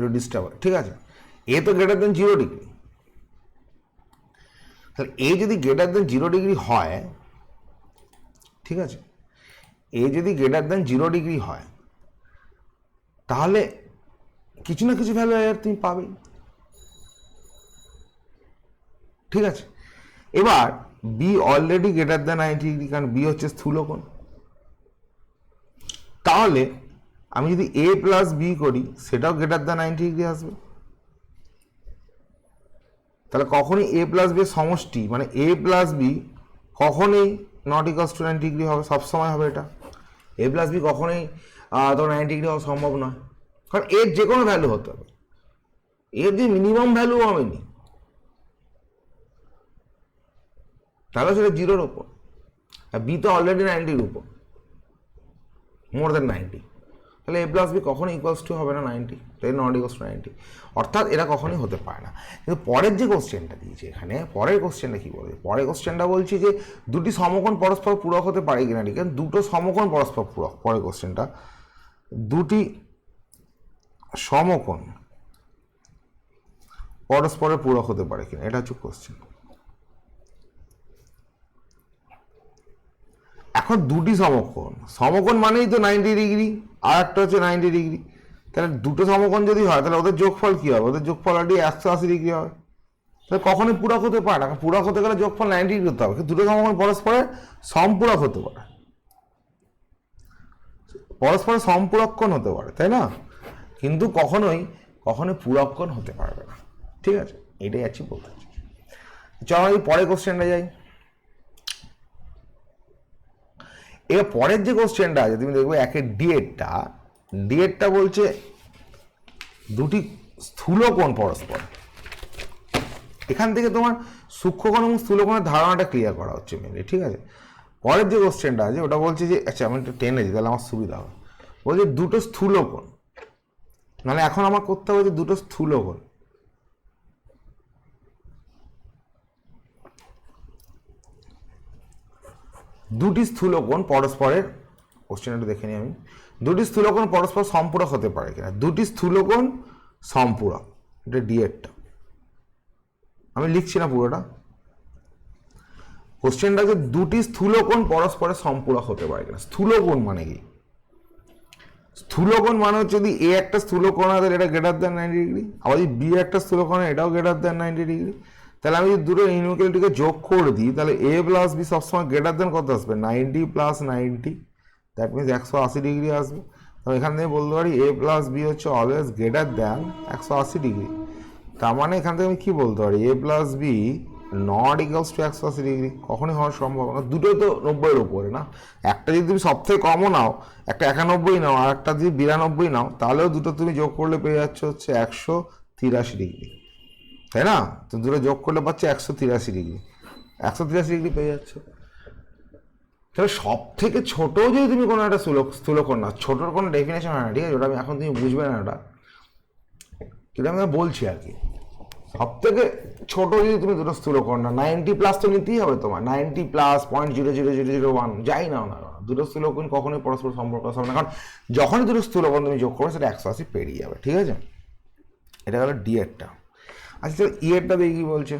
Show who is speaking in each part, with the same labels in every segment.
Speaker 1: একটু ডিস্টার্ব ঠিক আছে? এ তো গ্রেটার দেন জিরো ডিগ্রি তাহলে এ যদি গ্রেটার দেন জিরো ডিগ্রি হয়, ঠিক আছে? এ যদি গ্রেটার দেন জিরো ডিগ্রি হয়, তাহলে কিছু না কিছু ভ্যালু আর তুমি পাবেই। ঠিক আছে? এবার B already greater than ninety degree কারণ বি হচ্ছে স্থূলকোণ। তাহলে আমি যদি এ প্লাস বি করি, সেটাও গ্রেটার দেন নাইনটি ডিগ্রি আসবে। তাহলে কখনই এ প্লাস বি সমষ্টি মানে এ প্লাস বি কখনই not equals to ninety degree হবে, সবসময় হবে এটা। এ প্লাস বি কখনোই তোমার নাইনটি ডিগ্রি হওয়া সম্ভব নয়। কারণ এর যে কোনো ভ্যালু হতে হবে। এর যে মিনিমাম ভ্যালু আমি নি তাহলে সেটা জিরোর ওপর আর বি তো অলরেডি নাইনটির উপর মোর দেন নাইনটি তাহলে এ প্লাস বি কখনো ইকুয়ালস টু হবে না নাইনটি তাই নট ইকুয়ালস টু নাইনটি অর্থাৎ এরা কখনোই হতে পারে না। কিন্তু পরের যে কোশ্চেনটা দিয়েছে এখানে, পরের কোশ্চেনটা কী বলবে পরের কোশ্চেনটা বলছি যে দুটি সমকোণ পরস্পর পূরক হতে পারে কিনা ঠিক আছে? দুটো সমকোণ পরস্পর পূরক, পরের কোশ্চেনটা দুটি সমকোণ পরস্পরের পূরক হতে পারে কিনা, এটা হচ্ছে কোশ্চেন এখন দুটি সমকোণ সমকোণ মানেই তো নাইনটি ডিগ্রি আর একটা হচ্ছে নাইনটি ডিগ্রি তাহলে দুটো সমকোণ যদি হয়, তাহলে ওদের যোগফল কী হবে? ওদের যোগফল অলরেডি একশো আশি ডিগ্রি হবে। তাহলে কখনোই পূরক হতে পারে না পূরক হতে গেলে যোগফল নাইনটি ডিগ্রি হতে হবে। দুটো সমকোণ পরস্পরের সম্পূরক হতে পারে। পরস্পরের সম্পূরকণ হতে পারে, তাই না? কিন্তু কখনোই কখনোই পূরকণ হতে পারবে না। ঠিক আছে? এটাই আছি বলতে চাচ্ছি। চলো আমি পরের কোশ্চেনটা যাই। এবার পরের যে কোশ্চেনটা আছে, তুমি দেখবে একের ডিএডটা ডিএডটা বলছে দুটি স্থূলকোণ পরস্পর। এখান থেকে তোমার সূক্ষ্মকোণ এবং স্থূলকোণের ধারণাটা ক্লিয়ার করা হচ্ছে মেনলি ঠিক আছে? পরের যে কোশ্চেনটা আছে, ওটা বলছে যে আচ্ছা আমি একটু টেনে দিই, তাহলে আমার সুবিধা হবে। বলছে দুটো স্থূলকোণ। মানে এখন আমার করতে হবে যে দুটো স্থূলকোণ। দুটি স্থূলকোণ পরস্পরের কোশ্চেনটা দেখে নিই আমি। দুটি স্থূলকোণ পরস্পর সম্পূরক হতে পারে কিনা। দুটি স্থূলকোণ সম্পূরক এটা ডিএডটা আমি লিখছি না পুরোটা। কোশ্চেনটা যে দুটি স্থূলকোণ পরস্পরের সম্পূরক হতে পারে কিনা। স্থূলকোণ মানে কি? স্থূলকোণ মানে হচ্ছে যদি এ একটা স্থূলকোণ আছে এটা গ্রেটার দেন নাইনটি ডিগ্রি আবার যদি বি একটা স্থূলকোণ হয়, এটাও গ্রেটার দেন নাইনটি ডিগ্রি তাহলে আমি যদি দুটো ইনইকুয়ালিটিকে যোগ করে দিই, তাহলে এ প্লাস বি সবসময় গ্রেটার দেন কত আসবে? Ninety plus ninety that means একশো আশি ডিগ্রি আসবে। তো এখান থেকে বলতে পারি এ প্লাস বি হচ্ছে অলওয়েজ গ্রেটার দেন একশো আশি ডিগ্রি তার মানে এখান থেকে আমি কী বলতে পারি? A plus B not equals to একশো আশি ডিগ্রি কখনই হওয়ার সম্ভব না। দুটোই তো নব্বইয়ের উপরে না। একটা যদি তুমি সব থেকে কমও নাও, একটা একানব্বই নাও, আর একটা যদি বিরানব্বই নাও, তাহলেও দুটো তুমি যোগ করলে পেয়ে যাচ্ছ হচ্ছে একশো তিরাশি ডিগ্রি তাই না? তো দুটো যোগ করলে পাচ্ছে একশো তিরাশি ডিগ্রি একশো তিরাশি ডিগ্রি পেয়ে যাচ্ছ। তাহলে সব থেকে ছোট যদি তুমি কোনো একটা স্থূল স্থূলকোণ না ছোটোর কোনো ডেফিনেশন হয় না ঠিক আছে? ওটা আমি এখন তুমি বুঝবে না ওটা। কিন্তু আমি বলছি আর কি। সব থেকে ছোট যদি তুমি দুটো স্থূলকোণ না নাইনটি প্লাস তো নিতেই হবে তোমার ninety plus point zero zero zero zero one যাই না কেন, দুটো স্থূলকোণ কখনোই পরস্পর সম্পর্ক হবে না। কারণ যখনই দুটো স্থূলকোণ তুমি যোগ করবে সেটা একশো আশি পেরিয়ে যাবে ঠিক আছে? এটা হলো ডি আচ্ছা ইয়েরটা দেখি বলছে?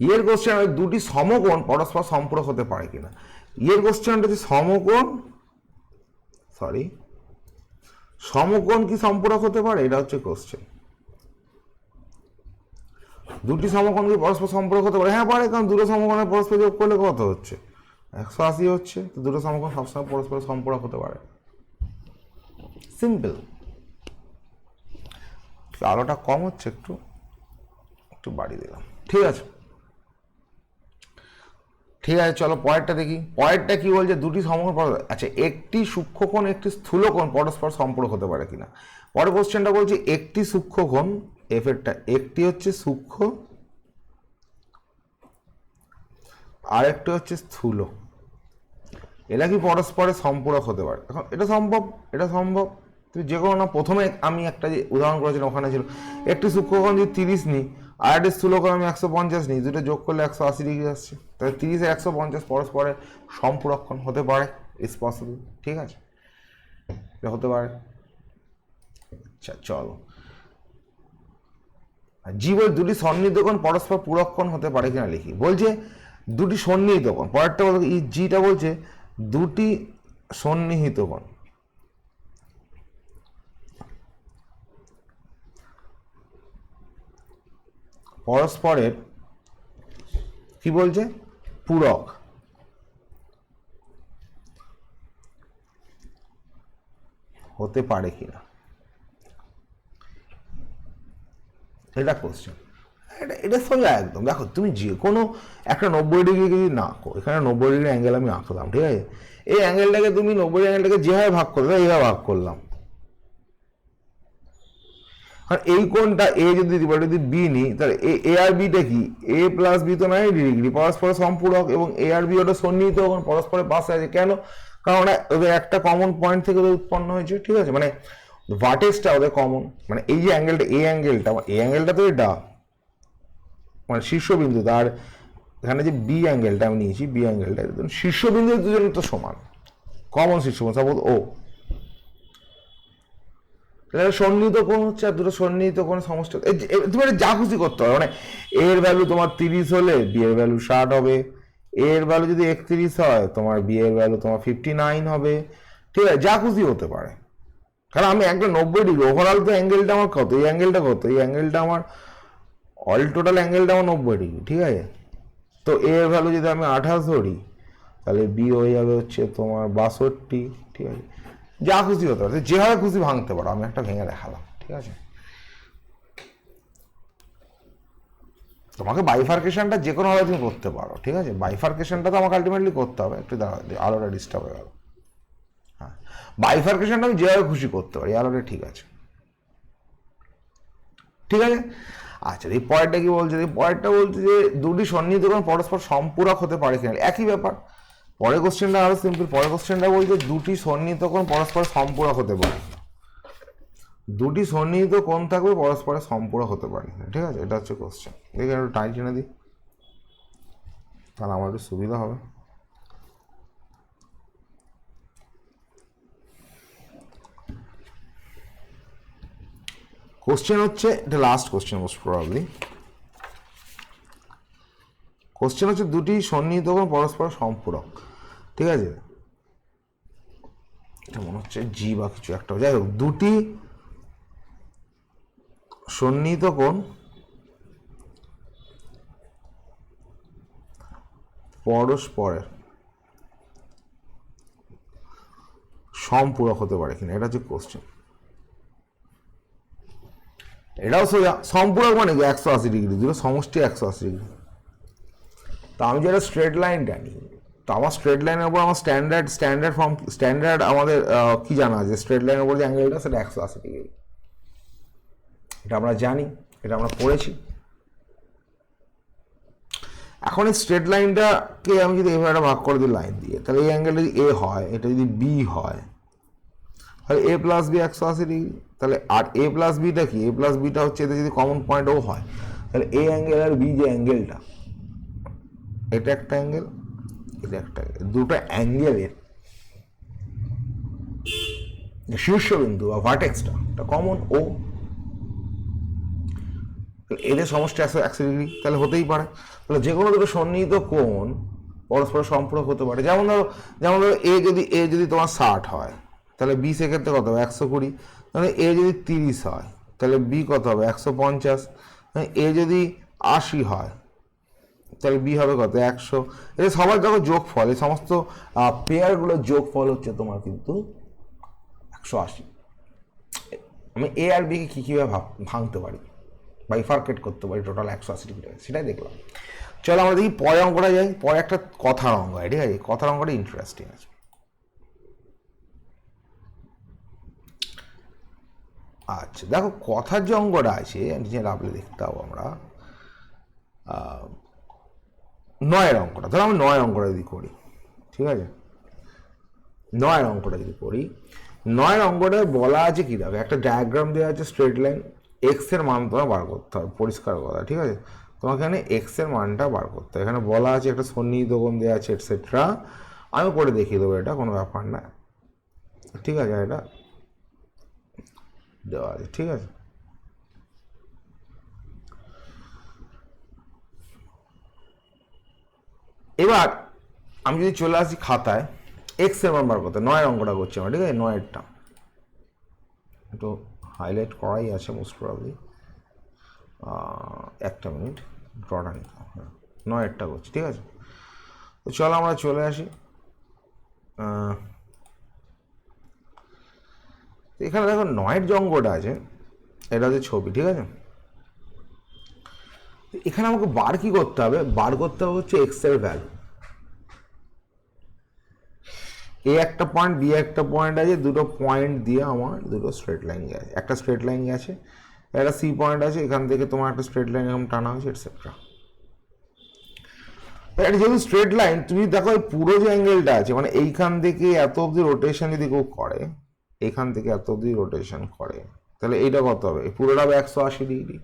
Speaker 1: ইয়ের কোশ্চেন দুটি সমকোণ পরস্পর সম্পূরক হতে পারে কিনা? ইয়ের কোশ্চেনটা যে সমকোণ সরি সমকোণ কি সম্পূরক হতে পারে? এটা হচ্ছে কোশ্চেন দুটি সমকোণ কি পরস্পর সম্পর্ক হতে পারে? হ্যাঁ পারে, কারণ দুটো সমকোণের পরস্পর যোগ করলে কত হচ্ছে? একশো আশি হচ্ছে, তো দুটো সমকোণ সবসময় পরস্পর সম্পর্ক হতে পারে। সিম্পল আলোটা কম হচ্ছে, একটু একটু বাড়িয়ে দিলাম। ঠিক আছে। ঠিক আছে, চলো পরেরটা দেখি। পরেরটা কি বলছে? দুটি সমকোণ পর- আচ্ছা একটি সূক্ষ্মকোণ, একটি স্থূলকোণ পরস্পর সম্পর্ক হতে পারে কিনা? পরের কোশ্চেনটা বলছে, একটি সূক্ষ্মকোণ এফ এরটা একটি হচ্ছে সূক্ষ্ম আর একটা হচ্ছে স্থূল। এরা কি পরস্পরের সম্পূরক হতে পারে? এখন এটা সম্ভব? এটা সম্ভব? তুমি যে কোনো না, প্রথমে আমি একটা যে উদাহরণ করেছিলাম ওখানে ছিল, একটি সূক্ষ্মকোণ যদি তিরিশ নিই, আর একটি স্থূলকোণ আমি একশো পঞ্চাশ নিই, দুটো যোগ করলে একশো আশি ডিগ্রি আসছে। তাহলে তিরিশে একশো পঞ্চাশ পরস্পরের সম্পূরক্ষণ হতে পারে ইটস পসিবল ঠিক আছে? হতে পারে। আচ্ছা চলো। আর জি বল দুটি সন্নিহিতকোণ পরস্পর পূরক কোণ হতে পারে কিনা লিখি। বলছে দুটি সন্নিহিতকোণ পরেরটা বলতে এই জিটা বলছে দুটি সন্নিহিত পরস্পরের কি বলছে? পূরক। হতে পারে কিনা? এটা কোশ্চেন এটা এটা সোজা একদম। দেখো, তুমি যে কোনো একটা নব্বই ডিগ্রি যদি না আঁকো এখানে নব্বই ডিগ্রি অ্যাঙ্গেল আমি আঁকলাম, ঠিক আছে? এই অ্যাঙ্গেলটাকে তুমি নব্বই অ্যাঙ্গেলটাকে যেভাবে ভাগ করবে এইভাবে ভাগ করলাম। আর এই কোণটা এ যদি দিই যদি বি নিই, তাহলে এ আর বিটা কি? এ প্লাস বি তো নয় ডিগ্রি পরস্পর সম্পূরক এবং এ আর বি ওটা সন্নিহিত পরস্পরের পাশে আছে। কেন? কারণ ওটা ওদের একটা কমন পয়েন্ট থেকে ওদের উৎপন্ন হয়েছে, ঠিক আছে? মানে ভার্টেক্সটা ওদের কমন মানে এই যে অ্যাঙ্গেলটা এই অ্যাঙ্গেলটা এই অ্যাঙ্গেলটা তো এটা। মানে শীর্ষবিন্দু, তার এখানে যে বি অ্যাঙ্গেলটা আমি নিয়েছি বি অ্যাঙ্গেলটা শীর্ষবিন্দু দুজন তো সমান। কমন শীর্ষবিন্দু সাপোজ ও তাহলে সন্নিহিত কোণ হচ্ছে আর দুটো সন্নিহিত সমষ্টি এই তুমি এটা যা খুশি করতে হবে। মানে এর ভ্যালু তোমার তিরিশ হলে বি এর ভ্যালু ষাট হবে। এর ভ্যালু যদি একত্রিশ হয়, তোমার বি এর ভ্যালু তোমার ফিফটি নাইন হবে। ঠিক আছে, যা খুশি হতে পারে। কারণ আমি একটা নব্বই ডিগ্রি ওভারঅল তো অ্যাঙ্গেলটা আমার কত? এই অ্যাঙ্গেলটা কত? এই অ্যাঙ্গেলটা আমার অল টোটাল অ্যাঙ্গেলটা আমার নব্বই ডিগ্রি ঠিক আছে? তো এর ভ্যালু যদি আমি আঠাশ ধরি, তাহলে বি হয়ে যাবে হচ্ছে তোমার বাষট্টি, ঠিক আছে? যা খুশি হতে পারে। যেভাবে খুশি ভাঙতে পারো, আমি একটা ভেঙে দেখালাম, ঠিক আছে? তোমাকে বাইফার্কেশনটা যে কোনোভাবে তুমি করতে পারো, ঠিক আছে? বাইফার্কেশনটা তো আমাকে আলটিমেটলি করতে হবে। একটু দাঁড়া আলোটা ডিস্টার্ব হয়ে গেল। হ্যাঁ। বাইফার্কেশনটা আমি যেভাবে খুশি করতে পারি আলোটা ঠিক আছে। ঠিক আছে? আচ্ছা এই পয়েন্টটা কি বলছে? এই পয়েন্টটা বলছে যে দুটি সন্নিহিত পরস্পর সম্পূরক হতে পারে কিনা। একই ব্যাপার। পরের কোশ্চেনটা আরও সিম্পল পরের কোশ্চেনটা বলছে দুটি সন্নিহিত কোণ পরস্পর সম্পূরক হতে পারে। দুটি সন্নিহিত কোণ থাকবে পরস্পরের সম্পূরক হতে পারে। ঠিক আছে? এটা হচ্ছে কোশ্চেন দেখে একটু টাইট জেনে দিই। তাহলে আমার একটু সুবিধা হবে। কোশ্চেন হচ্ছে, এটা last question most probably question হচ্ছে দুটি সন্নিহিত কোণ পরস্পর সম্পূরক। ঠিক আছে? এটা মনে হচ্ছে জি বা কিছু একটা। যাই হোক, দুটি সন্নিহিত কোণ পরস্পরের সম্পূরক হতে পারে কিনা, এটা হচ্ছে কোশ্চেন এটাও সোজা সম্পূরক মানে কি? একশো আশি ডিগ্রি, দুটো সমষ্টি একশো আশি ডিগ্রি। তা আমি যেটা স্ট্রেট লাইন জানি তো আমার স্ট্রেট লাইনের উপর আমার স্ট্যান্ডার্ড স্ট্যান্ডার্ড ফর্ম স্ট্যান্ডার্ড আমাদের কি জানা আছে? স্ট্রেট লাইনের উপর যে অ্যাঙ্গেলটা সেটা একশো আশি ডিগ্রি এটা আমরা জানি, এটা আমরা পড়েছি। এখন এই স্ট্রেট লাইনটাকে আমি যদি এভাবে একটা ভাগ করে দিই লাইন দিয়ে, তাহলে এই অ্যাঙ্গেলটা যদি এ হয়, এটা যদি বি হয়, তাহলে এ প্লাস বি একশো আশি ডিগ্রি তাহলে আর এ প্লাস বিটা কি? এ প্লাস বিটা হচ্ছে এতে যদি কমন পয়েন্ট ও হয়, তাহলে এ অ্যাঙ্গেল আর বি যে অ্যাঙ্গেলটা এটা একটা অ্যাঙ্গেল একটা, দুটো অ্যাঙ্গেলের শীর্ষবিন্দু বা ভার্টেক্সটা এটা কমন ও এদের সমষ্টি একশো একশো ডিগ্রি তাহলে হতেই পারে। তাহলে যে কোনো দুটো সন্নিহিত কোণ পরস্পর সম্পূরক হতে পারে। যেমন ধরো যেমন ধরো এ যদি এ যদি তোমার ষাট হয়, তাহলে বি সেক্ষেত্রে কত হবে? একশো কুড়ি। তাহলে এ যদি তিরিশ হয়, তাহলে বি কত হবে? একশো পঞ্চাশ। এ যদি আশি হয় তাহলে বি হবে কত? একশো। এটা সবার দেখো যোগ ফল এই সমস্ত পেয়ারগুলোর যোগ ফল হচ্ছে তোমার কিন্তু একশো আশি। আমি এ আর বিকে কী কীভাবে ভাব, ভাঙতে পারি? বাইফার্কেট করতে পারি টোটাল একশো আশি ডিগ্রি সেটাই দেখলাম। চলো আমরা দেখি পরে অঙ্কটা যাই। পরে একটা কথার অঙ্ক হয়, ঠিক আছে? কথার অঙ্কটা ইন্টারেস্টিং আছে। আচ্ছা দেখো কথার যে অঙ্কটা আছে, নিচে লাভলে দেখতে পাবো আমরা। নয়ের অঙ্কটা, ধরো আমি নয় অঙ্কটা যদি করি, ঠিক আছে? নয়ের অঙ্কটা যদি করি, নয়ের অঙ্কটায় বলা আছে কি দেখো, একটা ডায়াগ্রাম দেওয়া আছে স্ট্রেট লাইন এক্সের মান তোমার বার করতে হবে, পরিষ্কার কথা, ঠিক আছে? তোমাকে এখানে এক্সের মানটা বার করতে হবে, এখানে বলা আছে একটা সন্নিহিত কোণ দেওয়া আছে এটসেট্রা আমি করে দেখিয়ে দেবো, এটা কোনো ব্যাপার না, ঠিক আছে, এটা দেওয়া আছে, ঠিক আছে? এবার আমি যদি চলে আসি খাতায় এক্সের বার করতে, নয়ের অঙ্কটা করছি আমরা, ঠিক আছে? নয়েরটা। একটু হাইলাইট করাই আছে মোস্ট প্রবলি একটা মিনিট ড্রটা নিতে হবে। হ্যাঁ নয়েরটা করছি, ঠিক আছে? তো চলো আমরা চলে আসি। এখানে দেখো নয়ের যে আছে, এটা হচ্ছে ছবি, ঠিক আছে? এখানে আমাকে বার কি করতে হবে? বার করতে হবে হচ্ছে এক্সের ভ্যালু এ একটা পয়েন্ট বি একটা পয়েন্ট আছে, দুটো পয়েন্ট দিয়ে আমার দুটো স্ট্রেট লাইন গেছে। একটা স্ট্রেট লাইন গেছে, একটা সি পয়েন্ট আছে, এখান থেকে তোমার একটা স্ট্রেট লাইন এরকম টানা হয়েছে এটসেট্রা এটা যেহেতু স্ট্রেট লাইন তুমি দেখো এই পুরো যে অ্যাঙ্গেলটা আছে মানে এইখান থেকে এত অবধি রোটেশন যদি কেউ করে, এখান থেকে এত অবধি রোটেশন করে, তাহলে এইটা কত হবে? পুরোটা হবে একশো আশি ডিগ্রি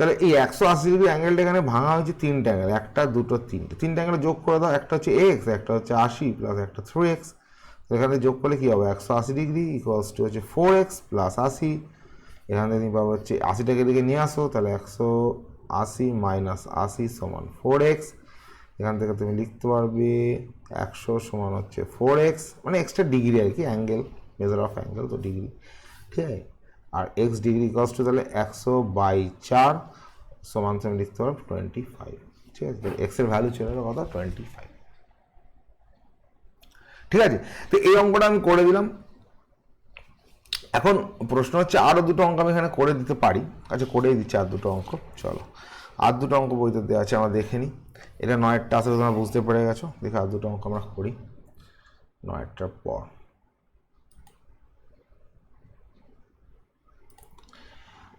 Speaker 1: তাহলে এই একশো আশি ডিগ্রি অ্যাঙ্গেলটা এখানে ভাঙা হয়েছে তিনটা অ্যাঙ্গেল একটা, দুটো, তিনটে। তিনটা অ্যাঙ্গেল যোগ করে দাও, একটা হচ্ছে এক্স একটা হচ্ছে আশি প্লাস একটা থ্রি এক্স এখানে যোগ করলে কী হবে? একশো আশি ডিগ্রি ইকুয়ালস টু হচ্ছে ফোর এক্স প্লাস আশি। এখান তুমি পাবো হচ্ছে আশিটাকে দিকে নিয়ে আসো, তাহলে একশো আশি মাইনাস আশি সমান ফোর এক্স এখান থেকে তুমি লিখতে পারবে একশো সমান হচ্ছে ফোর এক্স মানে এক্সট্রা ডিগ্রি আর কি অ্যাঙ্গেল মেজার অফ অ্যাঙ্গেল তো ডিগ্রি ঠিক আছে? আর এক্স ডিগ্রি কস্ট তাহলে একশো বাই চার সমান তুমি লিখতে পারো টোয়েন্টি ফাইভ ঠিক আছে এক্সের ভ্যালু চলে ছিল কত? টোয়েন্টি ফাইভ ঠিক আছে? তো এই অঙ্কটা আমি করে দিলাম। এখন প্রশ্ন হচ্ছে আরও দুটো অঙ্ক আমি এখানে করে দিতে পারি। আচ্ছা করেই দিচ্ছি আর দুটো অঙ্ক। চলো। আর দুটো অঙ্ক বইতে দেওয়া আছে, আমরা দেখে নিই। এটা নয়েরটা আসলে তোমরা বুঝতে পেরে গেছো। দেখে, আর দুটো অঙ্ক আমরা করি। নয়েরটার পর।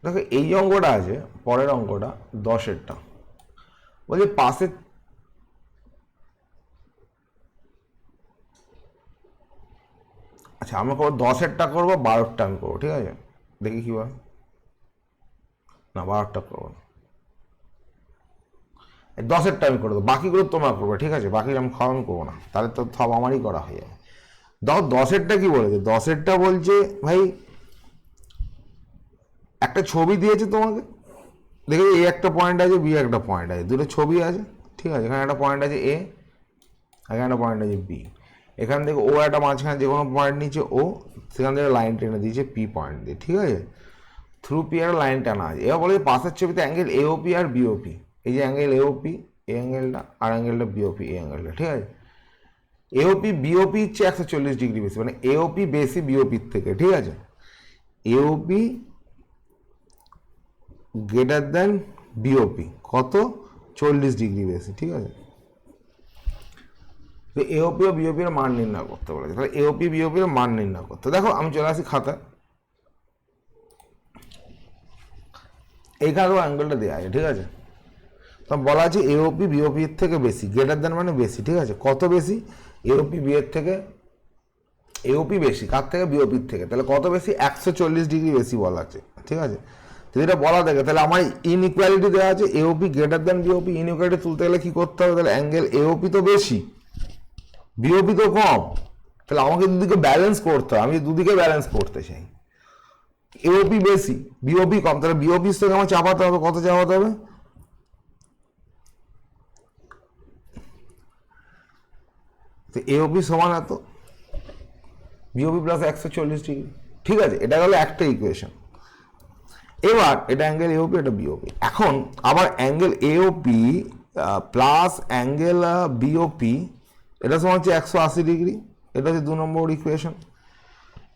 Speaker 1: দেখো, এই অঙ্কটা আছে, পরের অঙ্কটা, দশেরটা। বলছে পাশে আচ্ছা আমরা করব দশেরটা করব, বারোরটা আমি করব, ঠিক আছে? দেখি কী হয়। না, বারোরটা করব না। দশেরটা আমি করে দেবো, বাকিগুলো তোমার করবে, ঠিক আছে? বাকি আমি খাওয়া আমি করব না, তাহলে তো সব আমারই করা হয়ে যাবে। দেখো, দশেরটা কি বলেছে? দশেরটা বলছে, ভাই একটা ছবি দিয়েছে তোমাকে? দেখো, এ একটা পয়েন্ট আছে, বি একটা পয়েন্ট আছে। দুটো ছবি আছে, ঠিক আছে? এখানে একটা পয়েন্ট আছে এ, এখানে একটা পয়েন্ট আছে বি। এখান থেকে ও একটা মাঝখানে যে কোনো পয়েন্ট নিচে ও সেখান থেকে লাইন টেনে দিয়েছে পি পয়েন্ট দিয়ে, ঠিক আছে? থ্রু পি আর লাইন টানা আছে। এবার বলে পাশের ছবিতে অ্যাঙ্গেল এওপি আর বিওপি এই যে অ্যাঙ্গেল এওপি এই অ্যাঙ্গেলটা আর অ্যাঙ্গেলটা বিওপি এই অ্যাঙ্গেলটা ঠিক আছে? এওপি বিওপি হচ্ছে একশো চল্লিশ ডিগ্রি বেশি মানে এওপি বেশি বিওপির থেকে, ঠিক আছে? এওপি গ্রেটার দ্যান বিওপি কত? চল্লিশ ডিগ্রি বেশি, ঠিক আছে? তো এওপি ও বিওপির মান নির্ণয় করতে বলেছে। তাহলে এওপি বিওপির মান নির্ণয় করতে। দেখো, আমি চলে আসি খাতায়। এইখানেও অ্যাঙ্গেলটা দেওয়া আছে, ঠিক আছে? তো বলা আছে এওপি বিওপি এর থেকে বেশি গ্রেটার দ্যান মানে বেশি, ঠিক আছে? কত বেশি? এওপি বি এর থেকে এওপি বেশি, কার থেকে? বিওপির থেকে। তাহলে কত বেশি? একশো চল্লিশ ডিগ্রি বেশি বলা আছে, ঠিক আছে? যদি এটা বলা থাকে, তাহলে আমার ইনইকুয়ালিটি দেওয়া আছে AOP greater than BOP inequality তুলতে গেলে কি করতে হবে? তাহলে অ্যাঙ্গেল এওপি তো বেশি বিওপি তো কম। তাহলে আমাকে দুদিকে ব্যালেন্স করতে হবে আমি দুদিকে ব্যালেন্স করতে চাই। এওপি বেশি বিওপি কম, তাহলে বিওপির থেকে আমার চাপাতে হবে, কত চাপাতে হবে? তো এওপি সমান এত বিওপি প্লাস একশো চল্লিশ ডিগ্রি, ঠিক আছে? এটা গেল একটা ইকুয়েশন এবার এটা অ্যাঙ্গেল এওপি এটা বিওপি এখন আবার angle AOP plus angle BOP এটা সমান হচ্ছে একশো আশি ডিগ্রি এটা হচ্ছে দু নম্বর ইকুয়েশন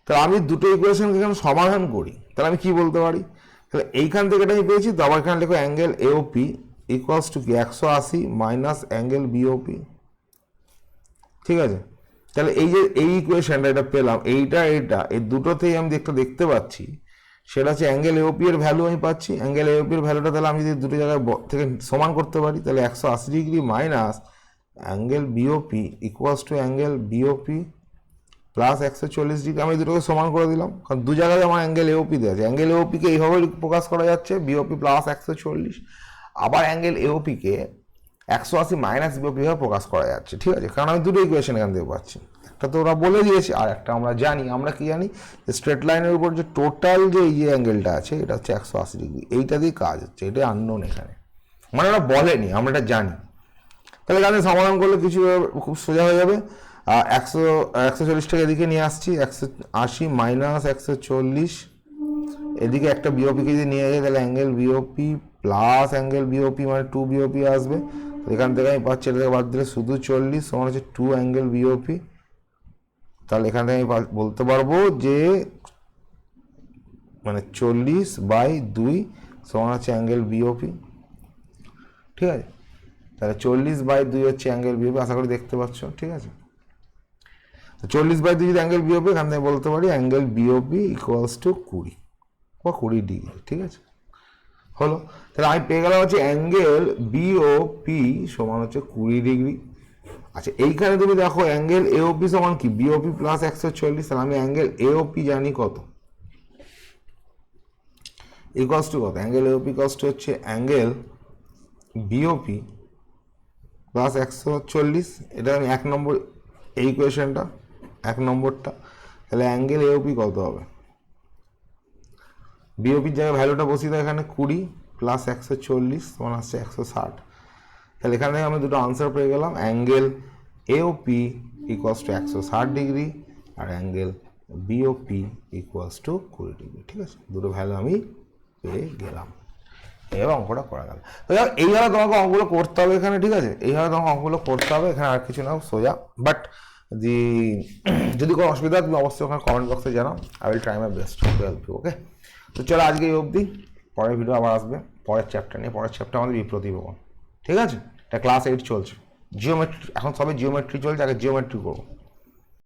Speaker 1: তাহলে আমি দুটো ইকুয়েশনকে এখানে সমাধান করি, তাহলে আমি কি বলতে পারি? তাহলে এইখান থেকে এটা আমি পেয়েছি, তো আবার এখানে লিখো অ্যাঙ্গেল এওপি ইকুয়ালস টু কি? একশো আশি মাইনাস অ্যাঙ্গেল বিওপি ঠিক আছে? তাহলে এই যে, এই ইকুয়েশনটা এটা পেলাম, এইটা এইটা, এই দুটোতেই আমি একটা দেখতে পাচ্ছি সেটা হচ্ছে অ্যাঙ্গেল এওপি এর ভ্যালু আমি পাচ্ছি। অ্যাঙ্গেল এওপি এর ভ্যালুটা তাহলে আমি যদি দুটো জায়গায় থেকে সমান করতে পারি, তাহলে একশো আশি degree minus angle BOP equals to angle BOP plus একশো চল্লিশ ডিগ্রি আমি দুটোকে সমান করে দিলাম, কারণ দু জায়গায় আমার অ্যাঙ্গেল এওপি দেওয়া আছে। অ্যাঙ্গেল এওপিকে এইভাবে প্রকাশ করা যাচ্ছে বিওপি প্লাস একশো চল্লিশ। আবার অ্যাঙ্গেল এওপিকে একশো আশি মাইনাস বিওপি ভাবে প্রকাশ করা যাচ্ছে? ঠিক আছে? কারণ আমি দুটো ইকুয়েশন এখান থেকে পাচ্ছি। একটা তো ওরা বলে দিয়েছে, আর একটা আমরা জানি। আমরা কি জানি? স্ট্রেট লাইনের উপর যে টোটাল যে ইয়ে অ্যাঙ্গেলটা আছে, এটা হচ্ছে একশো আশি ডিগ্রি এইটা দিয়ে কাজ হচ্ছে, এটা আননোন এখানে। মানে ওরা বলেনি, আমরা এটা জানি। তাহলে এখানে সমাধান করলে কিছু খুব সোজা হয়ে যাবে। একশো একশো চল্লিশটাকে এদিকে নিয়ে আসছি, একশো আশি মাইনাস একশো চল্লিশ। এদিকে একটা বিওপিকে যদি নিয়ে যাই, তাহলে angle BOP plus angle BOP মানে টু বিওপি আসবে। এখান থেকে আমি পাচ্ছি এটা বাদ দিলে শুধু চল্লিশ, সমান হচ্ছে টু অ্যাঙ্গেল বিওপি তাহলে এখান থেকে আমি বলতে পারব যে মানে চল্লিশ বাই দুই সমান হচ্ছে অ্যাঙ্গেল বিওপি ঠিক আছে? তাহলে চল্লিশ বাই দুই হচ্ছে অ্যাঙ্গেল বিওপি আশা করি দেখতে পাচ্ছ, ঠিক আছে? চল্লিশ বাই দুই যদি অ্যাঙ্গেল বিওপি এখান থেকে বলতে পারি অ্যাঙ্গেল বিওপি ইকুয়ালস টু কুড়ি বা কুড়ি ডিগ্রি ঠিক আছে? হলো? তাহলে আমি পেয়ে গেলাম হচ্ছে অ্যাঙ্গেল বিওপি সমান হচ্ছে কুড়ি ডিগ্রি আচ্ছা এইখানে তুমি দেখো অ্যাঙ্গেল এওপি সমান কি? বিওপি প্লাস একশো চল্লিশ, তাহলে আমি অ্যাঙ্গেল এওপি জানি কত? ইকস টু কত? অ্যাঙ্গেল এওপি কস্ট হচ্ছে অ্যাঙ্গেল বিওপি প্লাস একশো চল্লিশ। এটা আমি এক নম্বর এই কোয়েশনটা এক নম্বরটা। তাহলে অ্যাঙ্গেল এওপি কত হবে? বিওপির জায়গায় ভ্যালুটা বসিয়ে দেয় এখানে কুড়ি প্লাস একশো চল্লিশ, তোমার আসছে একশো ষাট। তাহলে এখানে আমি দুটো আনসার পেয়ে গেলাম অ্যাঙ্গেল এওপি ইকুয়ালস টু একশো ষাট ডিগ্রি আর অ্যাঙ্গেল বিওপি ইকুয়ালস টু কুড়ি ডিগ্রি ঠিক আছে? দুটো ভ্যালু আমি পেয়ে গেলাম। এবার অঙ্কটা করা গেল। এইভাবে তোমাকে অঙ্কগুলো করতে হবে এখানে, ঠিক আছে? এইভাবে তোমাকে অঙ্কগুলো করতে হবে, এখানে আর কিছু না, সোজা। বাট দি যদি কোনো অসুবিধা তুমি অবশ্যই ওখানে কমেন্ট বক্সে জানাও। I will try my best to help you okay তো চলো আজকে এই অবধি। পরের ভিডিও আবার আসবে। পরের চ্যাপ্টার নিয়ে। পরের চ্যাপ্টার আমাদের বিপ্রতি ভবন ঠিক আছে? এটা ক্লাস এইট চলছে। জিওমেট্রি এখন সবে জিওমেট্রি চলছে, আগে জিওমেট্রি করব।